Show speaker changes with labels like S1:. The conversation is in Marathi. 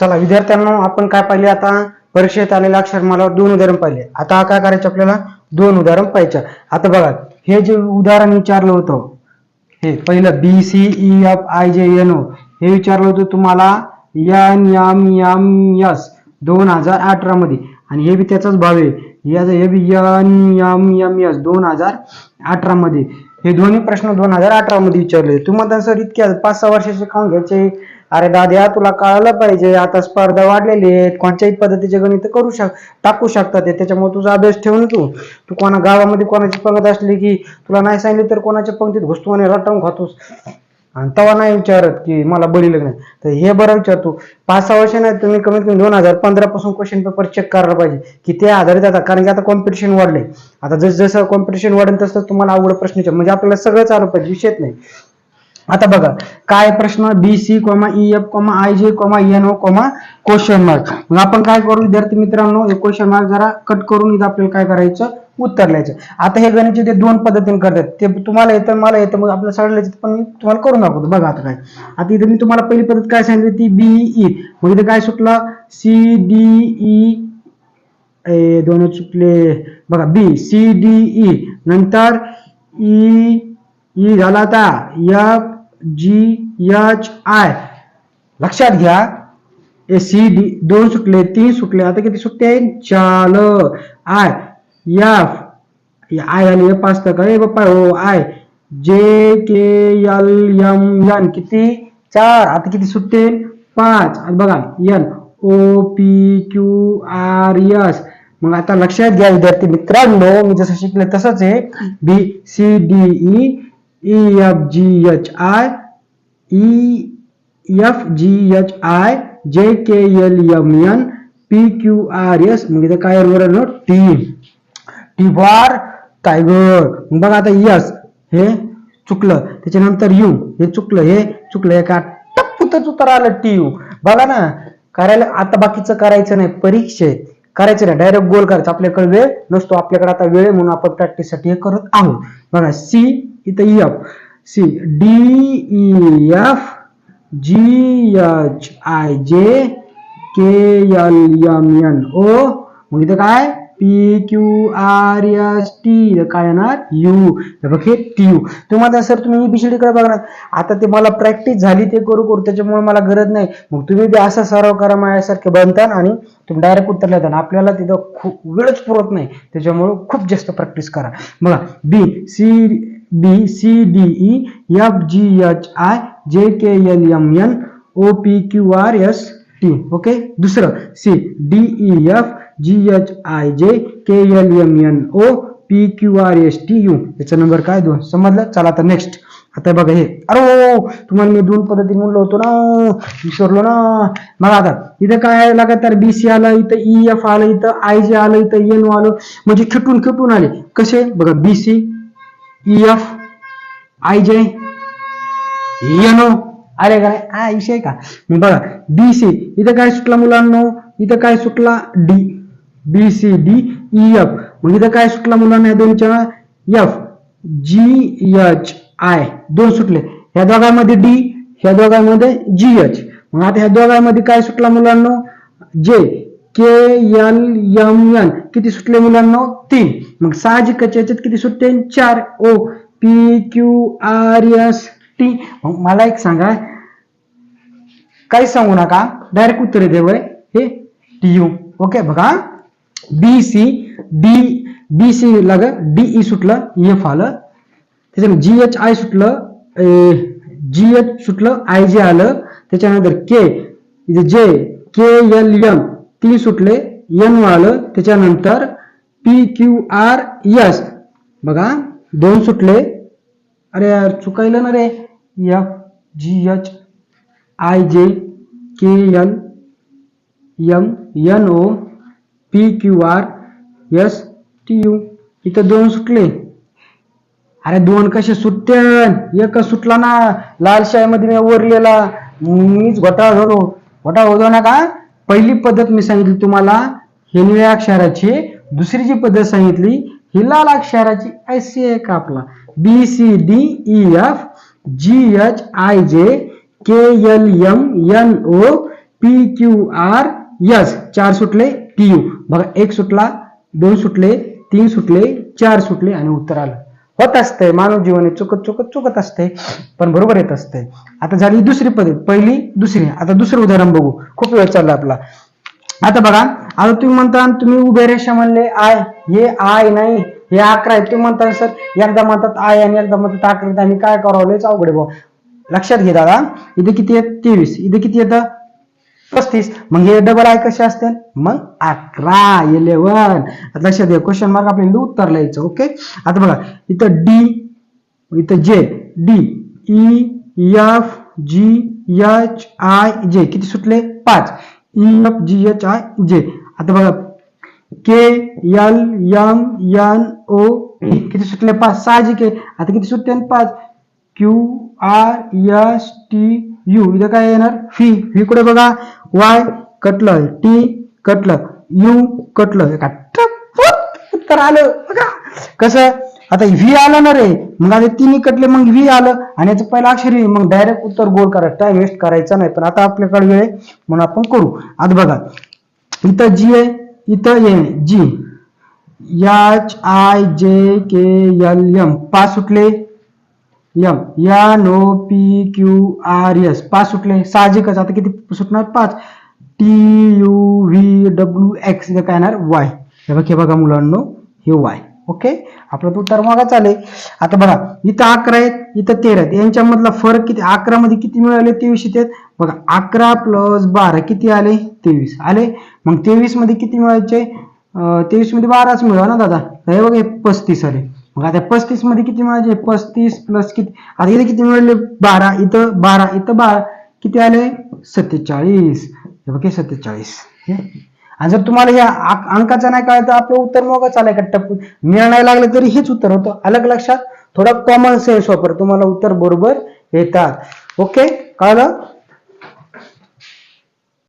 S1: चला विद्यार्थ्यांना आपण काय पाहिले आता? परीक्षेत आलेल्या अक्षरमालावर दोन उदाहरण पाहिले. आता काय करायचं आपल्याला? दोन उदाहरण पाहिजे आता बघा हे जे उदाहरण विचारलं होतं हे पहिलं B C E F I J N O हे विचारलं होतं तुम्हाला एन एम एम एस दोन हजार अठरा मध्ये. आणि हे बी त्याचाच भाव आहे. याचा हे B N M M S दोन हजार अठरा मध्ये. हे दोन्ही प्रश्न दोन हजार अठरा मध्ये विचारले. तुम्हाला सर इतक्या पाच सहा वर्षाचे खाऊन घ्यायचे? अरे दाद्या तुला कळायला पाहिजे आता स्पर्धा वाढलेली आहेत कोणत्याही पद्धतीचे गणित करू शक टाकू शकतात त्याच्यामुळे तुझा अभ्यास ठेवून तू. तू कोणा गावामध्ये कोणाची पंगत असली की तुला नाही सांगितली तर कोणाच्या पंक्तीत घुसतो आणि रटावून खातोस. आणि तेव्हा नाही विचारत की मला बळी लग्न. तर हे बरं विचारतो पाच सहा वर्ष नाही तुम्ही कमीत कमी दोन हजार पंधरा पासून क्वेश्चन पेपर चेक करायला पाहिजे. की ते आधारित आता कारण की आता कॉम्पिटिशन वाढले. आता जस जसं कॉम्पिटिशन वाढेल तसं तुम्हाला आवड प्रश्न विचार म्हणजे आपल्याला सगळं आलं पाहिजे विषयच नाही. आता बघा काय प्रश्न? B C comma E F comma I J comma N O comma question mark मग आपण काय करू? विद्यार्थी मित्रांनो हे क्वेश्चन मार्क जरा कट करून इथं आपल्याला काय करायचं? उत्तर लिहायचं. आता हे गणित ते दोन पद्धतीने करतात. ते तुम्हाला येतं मला येतं मग आपल्या सगळं लिहायचं पण मी तुम्हाला करून दाखवतो. बघा आता काय. आता इथे मी तुम्हाला पहिली पद्धत काय सांगितली? ती बीई e. मग इथे काय सुटलं? सी डी ई दोन चुकले बघा बी सी डी ई नंतर ई ई झाला आता. एफ जी एच आय लक्षात घ्या. ए सी डी दोन सुटले तीन सुटले. आता किती सुटते? चाल आय एफ आय आली एफ असतं का ए बाप्पा हो I J K L M N किती? चार. आता किती सुटते? पाच. आता बघा N O P Q R S मग आता लक्षात घ्या विद्यार्थी मित्रांनो. मी जसं शिकले तसंच आहे. B C D E E F G H I E F G H I J K L M N P Q R S मग इथं काय बरोबर टी टी फॉर टायगर बघा आता यस हे चुकलं त्याच्यानंतर यू हे चुकलं हे चुकलं हे का टप्पुतच उतर आलं टी यू बघा ना करायला आता बाकीचं करायचं नाही परीक्षेत. करायचं नाही. डायरेक्ट गोल करायचं. आपल्याकडे वेळ नसतो. आपल्याकडे आता वेळ म्हणून आपण प्रॅक्टिससाठी हे करत आहोत. बघा सी इथं F C D E F G H I J K L M N O मग इथं काय? P Q R S T काय येणार? यू. बघ हे टी यू. तुम्हाला सर तुम्ही बीसीडी कडे बघणार आता ते मला प्रॅक्टिस झाली ते करू करू. त्याच्यामुळे मला गरज नाही. मग तुम्ही बी असा सराव करा माझ्यासारखे बनतान आणि तुम्ही डायरेक्ट उत्तर लिहिता आपल्याला तिथं खूप वेळच पुरत नाही. त्याच्यामुळे खूप जास्त प्रॅक्टिस करा. बघा B C B C D E F G H I J K L M N O P Q R S T okay दुसरं C D E F G H I J K L M N O P Q R S T U याचा नंबर काय दोन? समजलं? चला आता नेक्स्ट आता बघा हे. अरे हो, हो, हो. तुम्हाला मी दोन पद्धती म्हणलो होतो ना. विसरलो ना. बघा आता. इथं काय आहे? लगातार बी सी आलं इथं e, ई एफ आलं इथं आय जे आलं इथं एन आलं. म्हणजे खिटून खिटून आले. कसे? बघा B C E F I J N O अरे का नाही? हा विषय का? मग बघा बी सी इथं काय सुटला मुलांनो? इथं काय सुटला? D B C D E F मग इथं काय सुटला मुलांना या दोनच्या एफ जी एच आय दोन सुटले. ह्या दोघांमध्ये डी ह्या दोघांमध्ये जी एच मग आता ह्या दोघांमध्ये काय सुटला मुलांनो? जे के एल एम एन किती सुटले मुलांनो? तीन. मग साहजिकच याच्यात किती सुटते? चार. O P Q R S T मला एक सांगा. काही सांगू नका. डायरेक्ट उत्तर येते वय हे टी यू ओके बघा. B C D B C लाग डी ई सुटलं एफ आलं. त्याच्यानंतर जी एच आय सुटलं जी एच सुटलं आय जे आलं. त्याच्यानंतर के जे के एल एम तीन सुटले एन आलं त्याच्यानंतर पी क्यू आर एस बघा दोन सुटले. अरे यार चुकायलं ना रे. F G H I J K L M N O P Q R S T U इथं दोन सुटले. अरे दोन कसे सुटते? एक सुटला ना. लाल शाहीमध्ये मी ओरलेला. मीच घोटाळा झालो. घोटाळा होतो ना का? पहिली पद्धत मी सांगितली तुम्हाला. हे निळ्या अक्षराची. दुसरी जी पद्धत सांगितली ही लाल अक्षराची अशी आहे का आपला. B C D E F G H I J K L M N O P Q R S चार सुटले. टी यू बघा एक सुटला दोन सुटले तीन सुटले चार सुटले आणि उत्तर आलं. होत असतंय मानव जीवन हे चुकत चुकत चुकत असते पण बरोबर येत असते आता झाली दुसरी पद्धत पहिली दुसरी. आता दुसरं उदाहरण बघू. खूप वेळ चालला आपला. आता बघा आता तुम्ही म्हणता तुम्ही उभे रेषा म्हणले आय. हे आय नाही हे अकरा आहे. तुम्ही म्हणता सर एकदा म्हणतात आय आणि एकदा म्हणतात अकरा. आम्ही काय करावं? लयच अवघड आहे भाऊ लक्षात घे दादा. इथे किती येत तेवीस. इथे किती येतं? पस्तीस. मग हे डबल आय कसे असतील? मग अकरा इलेवन लक्षात घ्या क्वेश्चन मार्क आपल्याला उत्तर लिहायचं ओके आता बघा इथं डी इथं J D E F G H I J किती सुटले? पाच. E F G H I J आता बघा K L M N O किती सुटले? पाच. साहजिक आहे आता किती सुटते? पाच. Q R S T U इथं काय येणार? फी फी कुठे बघा? वाय कटलं टी कटलं यू कटलं. का उत्तर आलं. बघा. कसं? आता व्ही आलं ना रे. मग आता तिन्ही कटले मग व्ही आलं. आणि याचं पहिलं अक्षर आहे. मग डायरेक्ट उत्तर गोल करा. टाइम वेस्ट करायचा नाही. पण आता आपल्याकडे वेळ आहे. म्हणून आपण करू. आता बघा. इथं जी आहे. इथं ए जी H I J K L M पाच सुटले. M N O P Q R S पाच सुटले. साहजिकच. आता किती सुटणार? पाच. T U V W X. काय येणार? वाय. हे बघ हे बघा मुलांनो. हे वाय. ओके? आपलं तो उत्तर मागाच चालेल आता बघा इथं अकरा आहेत इथं तेरा आहेत. यांच्यामधला फरक किती? अकरा मध्ये किती मिळाले? तेवीस इथे बघा अकरा प्लस बारा किती आले? तेवीस. आले? मग तेवीसमध्ये किती मिळायचे? तेवीसमध्ये बाराच मिळवा ना दादा? हे बघा हे पस्तीस आले. मग आता पस्तीसमध्ये किती मिळायचे पस्तीस प्लस किती? आता इथे किती मिळाले? बारा. इथं बारा. इथं बारा. किती आले? सत्तेचाळीस. ओके सत्तेचाळीस. आणि जर तुम्हाला या अंकाचा नाही कळलं तर आपलं उत्तर मग चालाय का? टप्पू मिळायला लागलं तरी हेच उत्तर होतं. अलग लक्षात. थोडा कॉमन सेन्स वापर. तुम्हाला उत्तर बरोबर येतात. ओके कळलं?